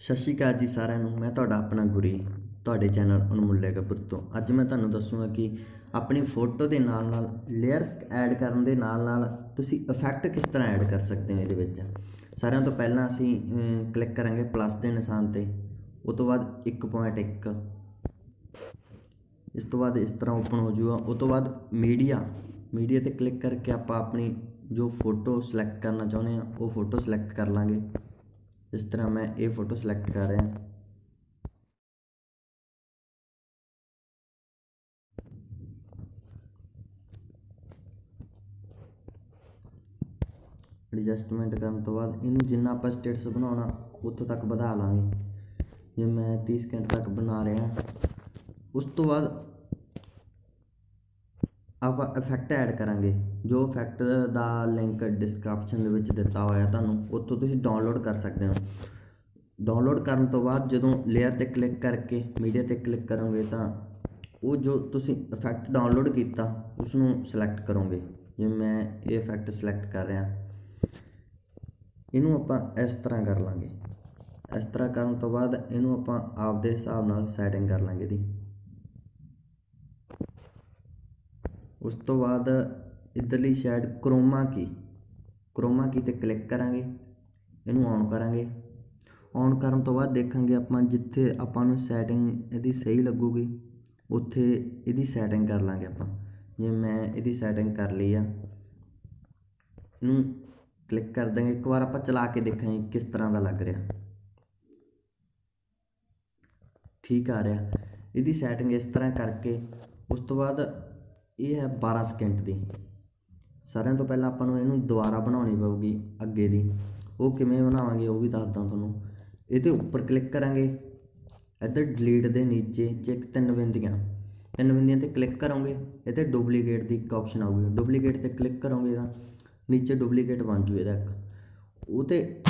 ਸਤਿ ਸ਼੍ਰੀ ਅਕਾਲ ਜੀ ਸਾਰਿਆਂ ਨੂੰ। ਮੈਂ ਤੁਹਾਡਾ ਆਪਣਾ ਗੁਰੀ, ਤੁਹਾਡੇ ਚੈਨਲ ਅਨਮੁੱਲੇ ਕਪੂਰ ਤੋਂ। ਅੱਜ ਮੈਂ ਤੁਹਾਨੂੰ ਦੱਸੂਗਾ ਕਿ ਆਪਣੀ ਫੋਟੋ ਦੇ ਨਾਲ ਨਾਲ ਲੇਅਰਸ ਐਡ ਕਰਨ ਦੇ ਨਾਲ ਨਾਲ ਤੁਸੀਂ ਇਫੈਕਟ ਕਿਸ ਤਰ੍ਹਾਂ ਐਡ ਕਰ ਸਕਦੇ ਹੋ ਇਹਦੇ ਵਿੱਚ? ਸਾਰਿਆਂ ਤੋਂ ਪਹਿਲਾਂ ਅਸੀਂ ਕਲਿੱਕ ਕਰਾਂਗੇ ਪਲੱਸ ਦੇ ਨਿਸ਼ਾਨ ਤੇ। ਉਸ ਤੋਂ ਬਾਅਦ 1.1 ਇਸ ਤੋਂ ਬਾਅਦ ਇਸ ਤਰ੍ਹਾਂ ਓਪਨ ਹੋ ਜਾਊਗਾ। ਉਸ ਤੋਂ ਬਾਅਦ ਮੀਡੀਆ ਮੀਡੀਆ ਤੇ ਕਲਿੱਕ ਕਰਕੇ ਆਪਾਂ ਆਪਣੀ ਜੋ ਫੋਟੋ ਸਿਲੈਕਟ ਕਰਨਾ ਚਾਹੁੰਦੇ ਆ ਉਹ ਫੋਟੋ ਸਿਲੈਕਟ ਕਰ ਲਾਂਗੇ। ਇਸ ਤਰ੍ਹਾਂ ਮੈਂ ਇਹ ਫੋਟੋ ਸਿਲੈਕਟ ਕਰ ਰਿਹਾ ਐਡਜਸਟਮੈਂਟ ਕਰਨ ਤੋਂ ਬਾਅਦ ਇਹਨੂੰ ਜਿੰਨਾ ਆਪਾਂ ਸਟੇਟਸ ਬਣਾਉਣਾ, ਉੱਥੋਂ ਤੱਕ ਵਧਾ ਲਾਂਗੇ। ਜੇ ਮੈਂ 30 ਸਕਿੰਟ ਤੱਕ ਬਣਾ ਰਿਹਾ, ਉਸ ਤੋਂ ਬਾਅਦ ਆਪਾਂ ਇਫੈਕਟ ਐਡ ਕਰਾਂਗੇ। ਜੋ ਇਫੈਕਟ ਦਾ ਲਿੰਕ ਡਿਸਕ੍ਰਿਪਸ਼ਨ ਦੇ ਵਿੱਚ ਦਿੱਤਾ ਹੋਇਆ ਤੁਹਾਨੂੰ, ਉੱਥੋਂ ਤੁਸੀਂ ਡਾਊਨਲੋਡ ਕਰ ਸਕਦੇ ਹੋ। ਡਾਊਨਲੋਡ ਕਰਨ ਤੋਂ ਬਾਅਦ ਜਦੋਂ ਲੇਅਰ ਤੇ ਕਲਿੱਕ ਕਰਕੇ ਮੀਡੀਆ ਤੇ ਕਲਿੱਕ ਕਰੋਗੇ ਤਾਂ ਉਹ ਜੋ ਤੁਸੀਂ ਇਫੈਕਟ ਡਾਊਨਲੋਡ ਕੀਤਾ ਉਸ ਨੂੰ ਸਿਲੈਕਟ ਕਰੋਗੇ। ਜਿਵੇਂ ਮੈਂ ਇਹ ਇਫੈਕਟ ਸਿਲੈਕਟ ਕਰ ਰਿਹਾ। ਇਹਨੂੰ ਆਪਾਂ ਇਸ ਤਰ੍ਹਾਂ ਕਰ ਲਾਂਗੇ। ਇਸ ਤਰ੍ਹਾਂ ਕਰਨ ਤੋਂ ਬਾਅਦ ਇਹਨੂੰ ਆਪਾਂ ਆਪਦੇ ਹਿਸਾਬ ਨਾਲ ਸੈਟਿੰਗ ਕਰ ਲਾਂਗੇ ਦੀ ਉਸ ਤੋਂ ਬਾਅਦ ਇਧਰਲੀ ਸਾਈਡ ਕਰੋਮਾ ਕੀ? ਕਰੋਮਾ ਕੀ ਤੇ ਕਲਿੱਕ ਕਰਾਂਗੇ, ਇਹਨੂੰ ਔਨ ਕਰਾਂਗੇ। ਔਨ ਕਰਨ ਤੋਂ ਬਾਅਦ ਦੇਖਾਂਗੇ ਆਪਾਂ ਜਿੱਥੇ ਆਪਾਂ ਨੂੰ ਸੈਟਿੰਗ ਇਹਦੀ ਸਹੀ ਲੱਗੂਗੀ, ਉੱਥੇ ਇਹਦੀ ਸੈਟਿੰਗ ਕਰ ਲਾਂਗੇ ਆਪਾਂ। ਜੇ ਮੈਂ ਇਹਦੀ ਸੈਟਿੰਗ ਕਰ ਲਈ ਆ, ਇਹਨੂੰ ਕਲਿੱਕ ਕਰ ਦਾਂਗੇ ਇੱਕ ਵਾਰ ਆਪਾਂ ਚਲਾ ਕੇ ਦੇਖਾਂਗੇ ਕਿਸ ਤਰ੍ਹਾਂ ਦਾ ਲੱਗ ਰਿਹਾ। ਠੀਕ ਆ ਰਿਹਾ। ਇਹਦੀ ਸੈਟਿੰਗ ਇਸ ਤਰ੍ਹਾਂ ਕਰਕੇ, ਉਸ ਤੋਂ ਬਾਅਦ ਇਹ ਹੈ 12 ਸਕਿੰਟ ਦੀ। ਸਾਰਿਆਂ ਤੋਂ ਪਹਿਲਾਂ ਆਪਾਂ ਨੂੰ ਇਹਨੂੰ ਦੁਬਾਰਾ ਬਣਾਉਣੀ ਪਊਗੀ ਅੱਗੇ ਦੀ। ਉਹ ਕਿਵੇਂ ਬਣਾਵਾਂਗੇ ਉਹ ਵੀ ਦੱਸਦਾ ਤੁਹਾਨੂੰ। ਇਹਦੇ ਉੱਪਰ ਕਲਿੱਕ ਕਰਾਂਗੇ। ਇੱਧਰ ਡਿਲੀਟ ਦੇ ਨੀਚੇ ਚੈੱਕ ਤਿੰਨ ਬਿੰਦੀਆਂ। ਤਿੰਨ ਬਿੰਦੀਆਂ ਤੇ ਕਲਿੱਕ ਕਰੋਗੇ। ਇੱਥੇ ਡੁਪਲੀਕੇਟ ਦੀ ਇੱਕ ਆਪਸ਼ਨ ਆਊਗੀ। ਡੁਪਲੀਕੇਟ ਤੇ ਕਲਿੱਕ ਕਰੋਗੇ ਤਾਂ ਨੀਚੇ ਡੁਪਲੀਕੇਟ ਬਣ ਜੂ ਇਹਦਾ ਇੱਕ। ਉਹ ਤੇ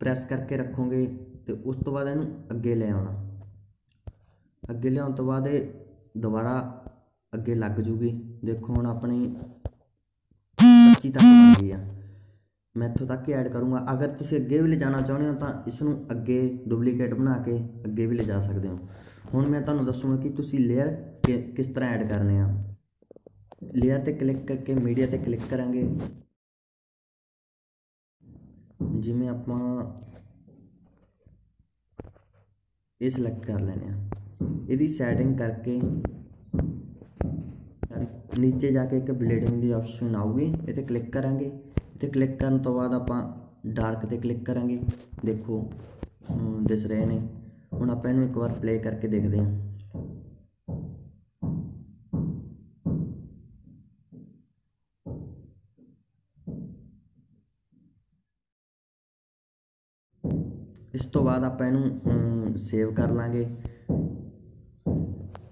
ਪ੍ਰੈਸ ਕਰਕੇ ਰੱਖੋਗੇ ਤੇ ਉਸ ਤੋਂ ਬਾਅਦ ਇਹਨੂੰ ਅੱਗੇ ਲੈ ਆਉਣਾ। ਅੱਗੇ ਲਿਆਉਣ ਤੋਂ ਬਾਅਦ ਇਹ ਦੁਬਾਰਾ ਅੱਗੇ ਲੱਗ ਜੂਗੀ। ਦੇਖੋ ਹੁਣ ਆਪਣੀ 25 ਤੱਕ ਬਣ ਗਈ ਆ। ਮੈਂ ਇੱਥੋਂ ਤੱਕ ਹੀ ਐਡ ਕਰੂੰਗਾ। ਅਗਰ ਤੁਸੀਂ ਅੱਗੇ ਵੀ ਲਿਜਾਣਾ ਚਾਹੁੰਦੇ ਹੋ ਤਾਂ ਇਸ ਨੂੰ ਅੱਗੇ ਡੁਪਲੀਕੇਟ ਬਣਾ ਕੇ ਅੱਗੇ ਵੀ ਲਿਜਾ ਸਕਦੇ ਹੋ। ਹੁਣ ਮੈਂ ਤੁਹਾਨੂੰ ਦੱਸੂਗਾ ਕਿ ਤੁਸੀਂ ਲੇਅਰ ਕਿਸ ਤਰ੍ਹਾਂ ਐਡ ਕਰਨੇ ਆ। ਲੇਅਰ ਤੇ ਕਲਿੱਕ ਕਰਕੇ ਮੀਡੀਆ ਤੇ ਕਲਿੱਕ ਕਰਾਂਗੇ। ਜਿਵੇਂ ਆਪਾਂ ਇਹ ਸਿਲੈਕਟ ਕਰ ਲੈਣੇ ਆ। ਇਹਦੀ ਸੈਟਿੰਗ ਕਰਕੇ ਨੀਚੇ ਜਾ ਕੇ ਇੱਕ ਬਲੀਡਿੰਗ ਦੀ ਆਪਸ਼ਨ ਆਊਗੀ ਇਹ ਤੇ ਕਲਿੱਕ ਕਰਾਂਗੇ। ਤੇ ਕਲਿੱਕ ਕਰਨ ਤੋਂ ਬਾਅਦ ਆਪਾਂ ਡਾਰਕ ਤੇ ਕਲਿੱਕ ਕਰਾਂਗੇ। ਦੇਖੋ ਦਿਸ ਰਹੇ ਨੇ। ਹੁਣ ਆਪਾਂ ਇਹਨੂੰ ਇੱਕ ਵਾਰ ਪਲੇ ਕਰਕੇ ਦੇਖਦੇ ਹਾਂ। ਇਸ ਤੋਂ ਬਾਅਦ ਆਪਾਂ ਇਹਨੂੰ ਸੇਵ ਕਰ ਲਾਂਗੇ।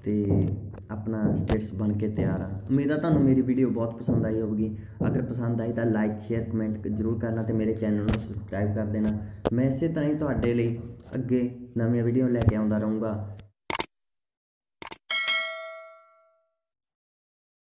ਤੇ ਆਪਣਾ ਸਟੇਟਸ ਬਣ ਕੇ ਤਿਆਰ ਆ। ਉਮੀਦ ਆ ਤੁਹਾਨੂੰ ਮੇਰੀ ਵੀਡੀਓ ਬਹੁਤ ਪਸੰਦ ਆਈ ਹੋਵੇਗੀ। ਅਗਰ ਪਸੰਦ ਆਈ ਤਾਂ ਲਾਈਕ ਸ਼ੇਅਰ ਕਮੈਂਟ ਜ਼ਰੂਰ ਕਰਨਾ ਤੇ ਮੇਰੇ ਚੈਨਲ ਨੂੰ ਸਬਸਕ੍ਰਾਈਬ ਕਰ ਦੇਣਾ। ਮੈਂ ਇਸੇ ਤਰ੍ਹਾਂ ਹੀ ਤੁਹਾਡੇ ਲਈ ਅੱਗੇ ਨਵੀਆਂ ਵੀਡੀਓ ਲੈ ਕੇ ਆਉਂਦਾ ਰਹੂੰਗਾ।